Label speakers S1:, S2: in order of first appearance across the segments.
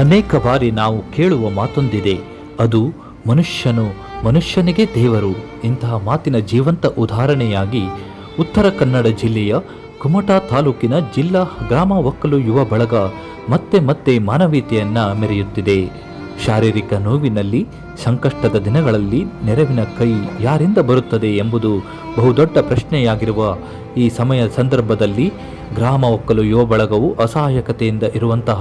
S1: ಅನೇಕ ಬಾರಿ ನಾವು ಕೇಳುವ ಮಾತೊಂದಿದೆ, ಅದು ಮನುಷ್ಯನು ಮನುಷ್ಯನಿಗೆ ದೇವರು. ಇಂತಹ ಮಾತಿನ ಜೀವಂತ ಉದಾಹರಣೆಯಾಗಿ ಉತ್ತರ ಕನ್ನಡ ಜಿಲ್ಲೆಯ ಕುಮಟಾ ತಾಲೂಕಿನ ಜಿಲ್ಲಾ ಗ್ರಾಮ ಒಕ್ಕಲು ಯುವ ಬಳಗ ಮತ್ತೆ ಮತ್ತೆ ಮಾನವೀಯತೆಯನ್ನ ಮೆರೆಯುತ್ತಿದೆ. ಶಾರೀರಿಕ ನೋವಿನಲ್ಲಿ, ಸಂಕಷ್ಟದ ದಿನಗಳಲ್ಲಿ ನೆರವಿನ ಕೈ ಯಾರಿಂದ ಬರುತ್ತದೆ ಎಂಬುದು ಬಹುದೊಡ್ಡ ಪ್ರಶ್ನೆಯಾಗಿರುವ ಈ ಸಮಯ ಸಂದರ್ಭದಲ್ಲಿ ಗ್ರಾಮ ಒಕ್ಕಲು ಯುವ ಬಳಗವು ಅಸಹಾಯಕತೆಯಿಂದ ಇರುವಂತಹ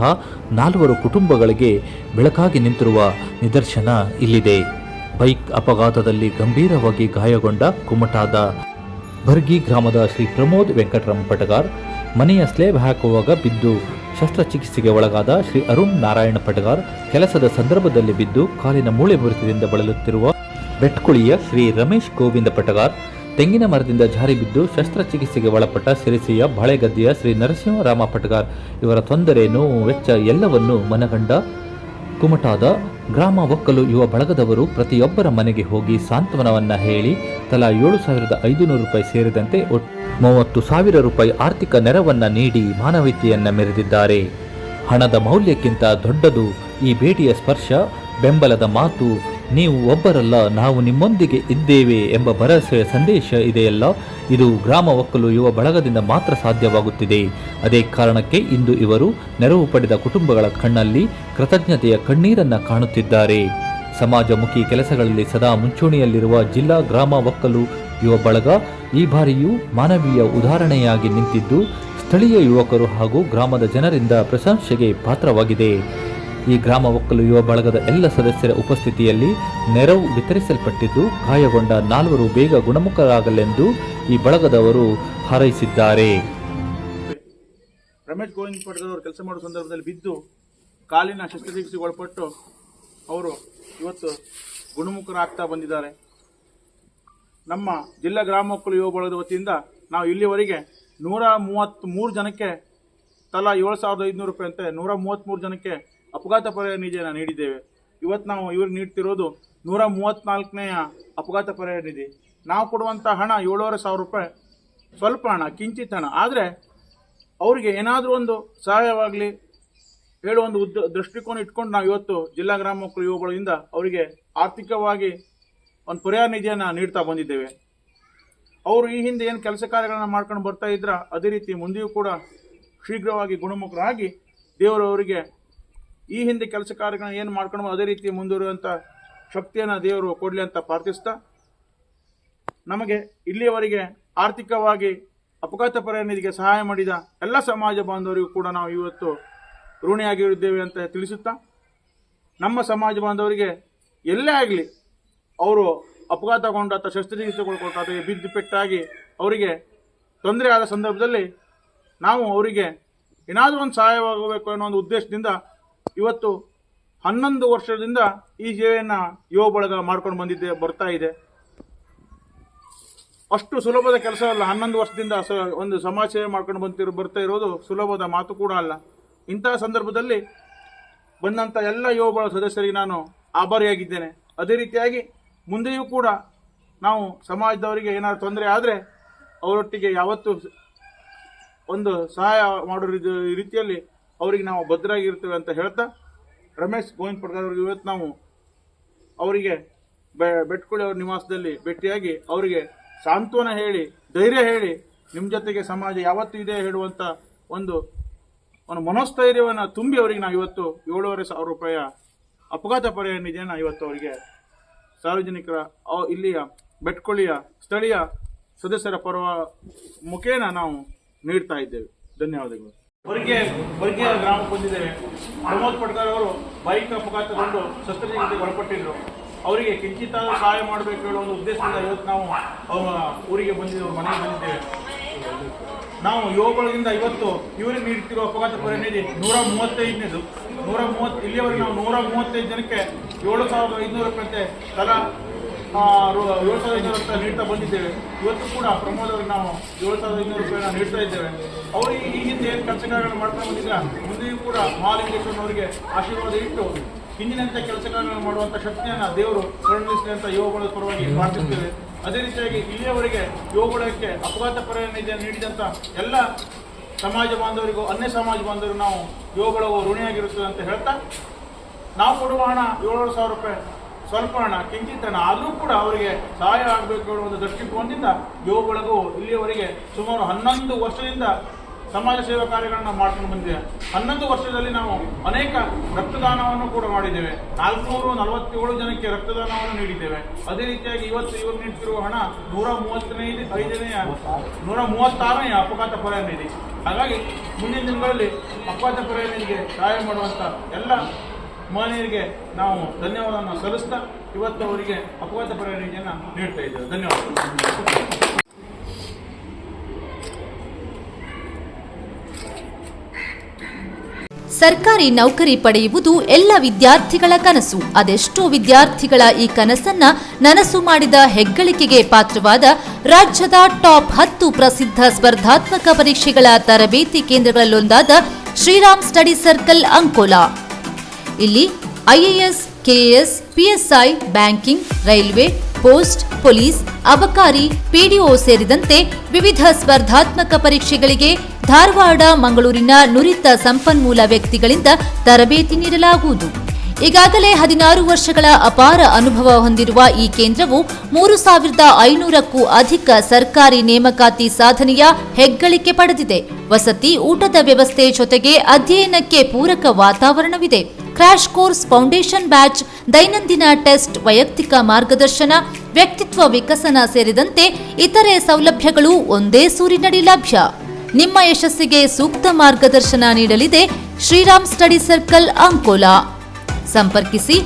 S1: ನಾಲ್ವರು ಕುಟುಂಬಗಳಿಗೆ ಬೆಳಕಾಗಿ ನಿಂತಿರುವ ನಿದರ್ಶನ ಇಲ್ಲಿದೆ. ಬೈಕ್ ಅಪಘಾತದಲ್ಲಿ ಗಂಭೀರವಾಗಿ ಗಾಯಗೊಂಡ ಕುಮಟಾದ ಬರ್ಗಿ ಗ್ರಾಮದ ಶ್ರೀ ಪ್ರಮೋದ್ ವೆಂಕಟರಾಮ್ ಪಟಗಾರ್, ಮನೆಯ ಸ್ಲೇಬ್ ಹಾಕುವಾಗ ಬಿದ್ದು ಶಸ್ತ್ರಚಿಕಿತ್ಸೆಗೆ ಒಳಗಾದ ಶ್ರೀ ಅರುಣ್ ನಾರಾಯಣ ಪಟಗಾರ್, ಕೆಲಸದ ಸಂದರ್ಭದಲ್ಲಿ ಬಿದ್ದು ಕಾಲಿನ ಮೂಳೆ ಮುರಿತದಿಂದ ಬಳಲುತ್ತಿರುವ ಬೆಟ್ಕುಳಿಯ ಶ್ರೀ ರಮೇಶ್ ಗೋವಿಂದ ಪಟಗಾರ್ ತೆಂಗಿನ ಮರದಿಂದ ಜಾರಿ ಬಿದ್ದು ಶಸ್ತ್ರಚಿಕಿತ್ಸೆಗೆ ಒಳಪಟ್ಟ ಸಿರಿಸಿಯ ಬಾಳೆಗದ್ದೆಯ ಶ್ರೀ ನರಸಿಂಹರಾಮ ಪಟಗಾರ್. ಇವರ ತೊಂದರೆ, ನೋವು, ವೆಚ್ಚ ಎಲ್ಲವನ್ನೂ ಮನಗಂಡ ಕುಮಟಾದ ಗ್ರಾಮ ಒಕ್ಕಲು ಯುವ ಬಳಗದವರು ಪ್ರತಿಯೊಬ್ಬರ ಮನೆಗೆ ಹೋಗಿ ಸಾಂತ್ವನವನ್ನ ಹೇಳಿ ತಲಾ ಏಳು ಸಾವಿರದ ಐದುನೂರು ರೂಪಾಯಿ ಸೇರಿದಂತೆ ಮೂವತ್ತು ಸಾವಿರ ರೂಪಾಯಿ ಆರ್ಥಿಕ ನೆರವನ್ನ ನೀಡಿ ಮಾನವೀಯತೆಯನ್ನ ಮೆರೆದಿದ್ದಾರೆ. ಹಣದ ಮೌಲ್ಯಕ್ಕಿಂತ ದೊಡ್ಡದು ಈ ಭೇಟಿಯ ಸ್ಪರ್ಶ, ಬೆಂಬಲದ ಮಾತು ನೀವು ಒಬ್ಬರಲ್ಲ, ನಾವು ನಿಮ್ಮೊಂದಿಗೆ ಇದ್ದೇವೆ ಎಂಬ ಭರವಸೆಯ ಸಂದೇಶ ಇದೆಯಲ್ಲ? ಇದು ಗ್ರಾಮ ಒಕ್ಕಲು ಯುವ ಬಳಗದಿಂದ ಮಾತ್ರ ಸಾಧ್ಯವಾಗುತ್ತಿದೆ. ಅದೇ ಕಾರಣಕ್ಕೆ ಇಂದು ಇವರು ನೆರವು ಪಡೆದ ಕುಟುಂಬಗಳ ಕಣ್ಣಲ್ಲಿ ಕೃತಜ್ಞತೆಯ ಕಣ್ಣೀರನ್ನ ಕಾಣುತ್ತಿದ್ದಾರೆ. ಸಮಾಜಮುಖಿ ಕೆಲಸಗಳಲ್ಲಿ ಸದಾ ಮುಂಚೂಣಿಯಲ್ಲಿರುವ ಜಿಲ್ಲಾ ಗ್ರಾಮ ಒಕ್ಕಲು ಯುವ ಬಳಗ ಈ ಬಾರಿಯೂ ಮಾನವೀಯ ಉದಾಹರಣೆಯಾಗಿ ನಿಂತಿದ್ದು, ಸ್ಥಳೀಯ ಯುವಕರು ಹಾಗೂ ಗ್ರಾಮದ ಜನರಿಂದ ಪ್ರಶಂಸೆಗೆ ಪಾತ್ರವಾಗಿದೆ. ಈ ಗ್ರಾಮ ಒಕ್ಕಲು ಯುವ ಬಳಗದ ಎಲ್ಲ ಸದಸ್ಯರ ಉಪಸ್ಥಿತಿಯಲ್ಲಿ ನೆರವು ವಿತರಿಸಲ್ಪಟ್ಟಿದ್ದು, ಗಾಯಗೊಂಡ ನಾಲ್ವರು ಬೇಗ ಗುಣಮುಖರಾಗಲೆಂದು ಈ ಬಳಗದವರು ಹಾರೈಸಿದ್ದಾರೆ.
S2: ರಮೇಶ್ ಗೋವಿಂದ ಪಟೇಲ್ ಕೆಲಸ ಮಾಡುವ ಸಂದರ್ಭದಲ್ಲಿ ಬಿದ್ದು ಕಾಲಿನ ಶಸ್ತ್ರಚಿಕಿತ್ಸೆಗೆ ಒಳಪಟ್ಟು ಅವರು ಇವತ್ತು ಗುಣಮುಖರಾಗ್ತಾ ಬಂದಿದ್ದಾರೆ. ನಮ್ಮ ಜಿಲ್ಲಾ ಗ್ರಾಮ ಒಕ್ಕಲು ಯುವ ಬಳಗದ ವತಿಯಿಂದ ನಾವು ಇಲ್ಲಿವರೆಗೆ ನೂರ ಮೂವತ್ತ್ಮೂರು ಜನಕ್ಕೆ ತಲಾ ಏಳು ಸಾವಿರದ ಐದುನೂರು ರೂಪಾಯಿ ಅಂತೆ ನೂರ ಮೂವತ್ತ್ಮೂರು ಜನಕ್ಕೆ ಅಪಘಾತ ಪರಿಹಾರ ನಿಧಿಯನ್ನು ನೀಡಿದ್ದೇವೆ. ಇವತ್ತು ನಾವು ಇವ್ರಿಗೆ ನೀಡ್ತಿರೋದು ನೂರ ಮೂವತ್ತ್ನಾಲ್ಕನೆಯ ಅಪಘಾತ ಪರಿಹಾರ ನಿಧಿ. ನಾವು ಕೊಡುವಂಥ ಹಣ ಏಳುವರೆ ಸಾವಿರ ರೂಪಾಯಿ. ಸ್ವಲ್ಪ ಹಣ, ಕಿಂಚಿತ್ ಹಣ. ಆದರೆ ಅವರಿಗೆ ಏನಾದರೂ ಒಂದು ಸಹಾಯವಾಗಲಿ ಹೇಳೋ ಒಂದು ಉದ್ದ, ದೃಷ್ಟಿಕೋನ ಇಟ್ಕೊಂಡು ನಾವು ಇವತ್ತು ಜಿಲ್ಲಾ ಗ್ರಾಮ ಯುವಗಳಿಂದ ಅವರಿಗೆ ಆರ್ಥಿಕವಾಗಿ ಒಂದು ಪರಿಹಾರ ನಿಧಿಯನ್ನು ನೀಡ್ತಾ ಬಂದಿದ್ದೇವೆ. ಅವರು ಈ ಹಿಂದೆ ಏನು ಕೆಲಸ ಕಾರ್ಯಗಳನ್ನು ಮಾಡ್ಕೊಂಡು ಬರ್ತಾ ಇದ್ರ ಅದೇ ರೀತಿ ಮುಂದೆಯೂ ಕೂಡ ಶೀಘ್ರವಾಗಿ ಗುಣಮುಖರಾಗಿ ದೇವರು ಅವರಿಗೆ ಈ ಹಿಂದೆ ಕೆಲಸ ಕಾರ್ಯಗಳನ್ನ ಏನು ಮಾಡ್ಕೊಂಡು ಅದೇ ರೀತಿ ಮುಂದುವರಿಯುವಂಥ ಶಕ್ತಿಯನ್ನು ದೇವರು ಕೊಡಲಿ ಅಂತ ಪ್ರಾರ್ಥಿಸ್ತಾ, ನಮಗೆ ಇಲ್ಲಿಯವರೆಗೆ ಆರ್ಥಿಕವಾಗಿ ಅಪಘಾತ ನಿಧಿಗೆ ಸಹಾಯ ಮಾಡಿದ ಎಲ್ಲ ಸಮಾಜ ಬಾಂಧವರಿಗೂ ಕೂಡ ನಾವು ಇವತ್ತು ಋಣಿಯಾಗಿರುತ್ತೇವೆ ಅಂತ ತಿಳಿಸುತ್ತಾ, ನಮ್ಮ ಸಮಾಜ ಬಾಂಧವರಿಗೆ ಎಲ್ಲೇ ಆಗಲಿ ಅವರು ಅಪಘಾತಗೊಂಡ ಅಥವಾ ಶಸ್ತ್ರಚಿಕಿತ್ಸೆಗೊಳ್ಕೊಳ್ತಾ ಅಥವಾ ಬಿದ್ದು ಪೆಟ್ಟಾಗಿ ಅವರಿಗೆ ತೊಂದರೆ ಆದ ಸಂದರ್ಭದಲ್ಲಿ ನಾವು ಅವರಿಗೆ ಏನಾದರೂ ಒಂದು ಸಹಾಯವಾಗಬೇಕು ಅನ್ನೋ ಒಂದು ಉದ್ದೇಶದಿಂದ ಇವತ್ತು ಹನ್ನೊಂದು ವರ್ಷದಿಂದ ಈ ಸೇವೆಯನ್ನು ಯುವ ಬಳಗ ಮಾಡ್ಕೊಂಡು ಬಂದಿದ್ದೆ, ಬರ್ತಾ ಇದೆ. ಅಷ್ಟು ಸುಲಭದ ಕೆಲಸ ಅಲ್ಲ. ಹನ್ನೊಂದು ವರ್ಷದಿಂದ ಒಂದು ಸಮಾಜ ಸೇವೆ ಮಾಡ್ಕೊಂಡು ಬಂತಿರೋ, ಬರ್ತಾ ಇರೋದು ಸುಲಭದ ಮಾತು ಕೂಡ ಅಲ್ಲ. ಇಂತಹ ಸಂದರ್ಭದಲ್ಲಿ ಬಂದಂಥ ಎಲ್ಲ ಯುವ ಬಳ ಸದಸ್ಯರಿಗೆ ನಾನು ಆಭಾರಿಯಾಗಿದ್ದೇನೆ. ಅದೇ ರೀತಿಯಾಗಿ ಮುಂದೆಯೂ ಕೂಡ ನಾವು ಸಮಾಜದವರಿಗೆ ಏನಾದ್ರು ತೊಂದರೆ ಆದರೆ ಅವರೊಟ್ಟಿಗೆ ಯಾವತ್ತೂ ಒಂದು ಸಹಾಯ ಮಾಡೋ ರೀತಿ- ರೀತಿಯಲ್ಲಿ ಅವರಿಗೆ ನಾವು ಭದ್ರಾಗಿರ್ತೇವೆ ಅಂತ ಹೇಳ್ತಾ ರಮೇಶ್ ಗೋವಿಂದ ಪಡ್ಗಾರ್ ಅವರಿಗೆ ಇವತ್ತು ನಾವು ಅವರಿಗೆ ಬೆಟ್ಕೊಳ್ಳಿ ಬೆಟ್ಕುಳಿ ಅವ್ರ ನಿವಾಸದಲ್ಲಿ ಭೇಟಿಯಾಗಿ ಅವರಿಗೆ ಸಾಂತ್ವನ ಹೇಳಿ, ಧೈರ್ಯ ಹೇಳಿ ನಿಮ್ಮ ಜೊತೆಗೆ ಸಮಾಜ ಯಾವತ್ತೂ ಇದೆ ಹೇಳುವಂಥ ಒಂದು ಒಂದು ಮನೋಸ್ಥೈರ್ಯವನ್ನು ತುಂಬಿ ಅವರಿಗೆ ನಾವು ಇವತ್ತು ಏಳುವರೆ ಸಾವಿರ ರೂಪಾಯಿಯ ಅಪಘಾತ ಪರಿಹಾರ ನಿಧಿಯನ್ನು ಇವತ್ತು ಅವರಿಗೆ ಸಾರ್ವಜನಿಕರ ಇಲ್ಲಿಯ ಬೆಟ್ಕೊಳ್ಳಿಯ ಸ್ಥಳೀಯ ಸದಸ್ಯರ ಪರವ, ಮುಖೇನ ನಾವು ನೀಡ್ತಾ ಇದ್ದೇವೆ. ಧನ್ಯವಾದಗಳು. ಹೊರಗೆ ಹೊರಗೆ ಗ್ರಾಮಕ್ಕೆ ಬಂದಿದ್ದೇವೆ. ಪ್ರಮೋದ್ ಪಟ್ಕರ್ ಅವರು ಬೈಕ್ ಅಪಘಾತಗೊಂಡು ಶಸ್ತ್ರಚಿಕಿತ್ಸೆಗೆ ಒಳಪಟ್ಟಿದ್ರು. ಅವರಿಗೆ ಕಿಂಚಿತ ಸಹಾಯ ಮಾಡಬೇಕು ಹೇಳೋ ಒಂದು ಉದ್ದೇಶದಿಂದ ಇವತ್ತು ನಾವು ಅವರ ಊರಿಗೆ ಬಂದಿದ್ದೇವೆ, ಅವ್ರ ಮನೆಗೆ ಬಂದಿದ್ದೇವೆ. ನಾವು ಯುವಗಳಿಂದ ಇವತ್ತು ಇವರಿಗೆ ನೀಡ್ತಿರೋ ಅಪಘಾತ ನಿಧಿ ನೂರ ಮೂವತ್ತೈದನೇದು. ನೂರ ಮೂವತ್ತು ಇಲ್ಲಿಯವರೆಗೆ ನಾವು ನೂರ ಮೂವತ್ತೈದು ಜನಕ್ಕೆ ಏಳು ಸಾವಿರದ ಐದುನೂರು ರೂಪಾಯಿ ತಲಾ ಏಳು ಸಾವಿರದ ಐನೂರು ರೂಪಾಯಿ ನೀಡ್ತಾ ಬಂದಿದ್ದೇವೆ. ಇವತ್ತು ಕೂಡ ಪ್ರಮೋದ್ ಅವರಿಗೆ ನಾವು ಏಳು ಸಾವಿರದ ಐನೂರು ರೂಪಾಯಿನ ನೀಡ್ತಾ ಇದ್ದೇವೆ. ಅವರಿಗೆ ಈ ಹಿಂದೆ ಏನು ಖರ್ಚು ಕಾರ್ಯಗಳನ್ನು ಮಾಡ್ತಾ ಬಂದಿಲ್ಲ ಮುಂದೆಯೂ ಕೂಡ ಮಹಾಲಿಂಗೇಶ್ವರನವರಿಗೆ ಆಶೀರ್ವಾದ ಇಟ್ಟು ಹಿಂದಿನಂತೆ ಕೆಲಸ ಕಾರ್ಯಗಳನ್ನು ಮಾಡುವಂಥ ಶಕ್ತಿಯನ್ನು ದೇವರು ಕರುಣಿಸಲಿ ಅಂತ ಯೋಗಗಳ ಪರವಾಗಿ ಪ್ರಾರ್ಥಿಸ್ತೇವೆ. ಅದೇ ರೀತಿಯಾಗಿ ಇಲ್ಲಿಯವರೆಗೆ ಯೋಗಗಳಕ್ಕೆ ಅಪಘಾತ ನೀಡಿದಂತ ನೀಡಿದಂಥ ಎಲ್ಲ ಸಮಾಜ ಬಾಂಧವರಿಗೂ, ಅನ್ಯ ಸಮಾಜ ಬಾಂಧವರು ನಾವು ಯೋಗಗಳು ಋಣಿಯಾಗಿರುತ್ತದೆ ಅಂತ ಹೇಳ್ತಾ, ನಾವು ಕೊಡುವ ಹಣ ಏಳು ಸಾವಿರ ರೂಪಾಯಿ ಸ್ವಲ್ಪ ಹಣ, ಕಿಂಚಿತ್ ಹಣ ಆದರೂ ಕೂಡ ಅವರಿಗೆ ಸಹಾಯ ಆಗಬೇಕು ಅನ್ನೋ ಒಂದು ದೃಷ್ಟಿಕೋನದಿಂದ ಯೋಗಗಳಿಗೂ ಇಲ್ಲಿಯವರೆಗೆ ಸುಮಾರು ಹನ್ನೊಂದು ವರ್ಷದಿಂದ ಸಮಾಜ ಸೇವಾ ಕಾರ್ಯಗಳನ್ನು ಮಾಡ್ಕೊಂಡು ಬಂದಿದೆ. ಹನ್ನೊಂದು ವರ್ಷದಲ್ಲಿ ನಾವು ಅನೇಕ ರಕ್ತದಾನವನ್ನು ಕೂಡ ಮಾಡಿದ್ದೇವೆ. ನಾಲ್ಕುನೂರು ನಲವತ್ತೇಳು ಜನಕ್ಕೆ ರಕ್ತದಾನವನ್ನು ನೀಡಿದ್ದೇವೆ. ಅದೇ ರೀತಿಯಾಗಿ ಇವತ್ತು ಇವರು ನೀಡ್ತಿರುವ ಹಣ ನೂರ ಮೂವತ್ತನೇ ಐದನೆಯ, ನೂರ ಮೂವತ್ತಾರನೇ ಅಪಘಾತ ಪರಿಹಾರ ನಿಧಿ ಹಾಗಾಗಿ ಮುಂದಿನ ದಿನಗಳಲ್ಲಿ ಅಪಘಾತ ಪರಿಹಾರ ನಿಧಿಗೆ ಸಹಾಯ ಮಾಡುವಂಥ ಎಲ್ಲ ಮಹನೀಯರಿಗೆ ನಾವು ಧನ್ಯವಾದವನ್ನು ಸಲ್ಲಿಸ್ತಾ ಇವತ್ತು ಅವರಿಗೆ ಅಪಘಾತ ಪರಿಹಾರಿಕೆಯನ್ನು ನೀಡ್ತಾ ಇದ್ದೇವೆ. ಧನ್ಯವಾದಗಳು.
S3: ಸರ್ಕಾರಿ ನೌಕರಿ ಪಡೆಯುವುದು ಎಲ್ಲ ವಿದ್ಯಾರ್ಥಿಗಳ ಕನಸು. ಅದೆಷ್ಟೋ ವಿದ್ಯಾರ್ಥಿಗಳ ಈ ಕನಸನ್ನ ನನಸು ಮಾಡಿದ ಹೆಗ್ಗಳಿಕೆಗೆ ಪಾತ್ರವಾದ ರಾಜ್ಯದ ಟಾಪ್ ಹತ್ತು ಪ್ರಸಿದ್ಧ ಸ್ಪರ್ಧಾತ್ಮಕ ಪರೀಕ್ಷೆಗಳ ತರಬೇತಿ ಕೇಂದ್ರಗಳಲ್ಲೊಂದಾದ ಶ್ರೀರಾಮ್ ಸ್ಟಡಿ ಸರ್ಕಲ್ ಅಂಕೋಲಾ. ಇಲ್ಲಿ IAS KAS PSI banking, railway, post, police, ಅಬಕಾರಿ ಪಿಡಿಒ ಸೇರಿದಂತೆ ವಿವಿಧ ಸ್ಪರ್ಧಾತ್ಮಕ ಪರೀಕ್ಷೆಗಳಿಗೆ ಧಾರವಾಡ, ಮಂಗಳೂರಿನ ನುರಿತ ಸಂಪನ್ಮೂಲ ವ್ಯಕ್ತಿಗಳಿಂದ ತರಬೇತಿ ನೀಡಲಾಗುವುದು. ಈಗಾಗಲೇ ಹದಿನಾರು ವರ್ಷಗಳ ಅಪಾರ ಅನುಭವ ಹೊಂದಿರುವ ಈ ಕೇಂದ್ರವು ಮೂರು ಸಾವಿರದ ಐನೂರಕ್ಕೂ ಅಧಿಕ ಸರ್ಕಾರಿ ನೇಮಕಾತಿ ಸಾಧನೆಯ ಹೆಗ್ಗಳಿಕೆ ಪಡೆದಿದೆ. ವಸತಿ, ಊಟದ ವ್ಯವಸ್ಥೆ ಜೊತೆಗೆ ಅಧ್ಯಯನಕ್ಕೆ ಪೂರಕ ವಾತಾವರಣವಿದೆ. ಕ್ರ್ಯಾಶ್ ಕೋರ್ಸ್ ಫೌಂಡೇಶನ್ ಬ್ಯಾಚ್ ದೈನಂದಿನ ಟೆಸ್ಟ್ ವೈಯಕ್ತಿಕ ಮಾರ್ಗದರ್ಶನ, ವ್ಯಕ್ತಿತ್ವ ವಿಕಸನ ಸೇರಿದಂತೆ ಇತರೆ ಸೌಲಭ್ಯಗಳು ಒಂದೇ ಸೂರಿನಡಿ ಲಭ್ಯ. ನಿಮ್ಮ ಯಶಸ್ಸಿಗೆ ಸೂಕ್ತ ಮಾರ್ಗದರ್ಶನ ನೀಡಲಿದೆ ಶ್ರೀರಾಮ್ ಸ್ಟಡಿ ಸರ್ಕಲ್, ಅಂಕೋಲಾ. ಸಂಪರ್ಕಿಸಿ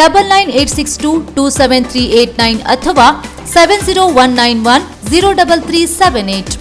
S3: double nine eight six two two seven three eight nine ಅಥವಾ seven zero one nine one zero double three seven eight.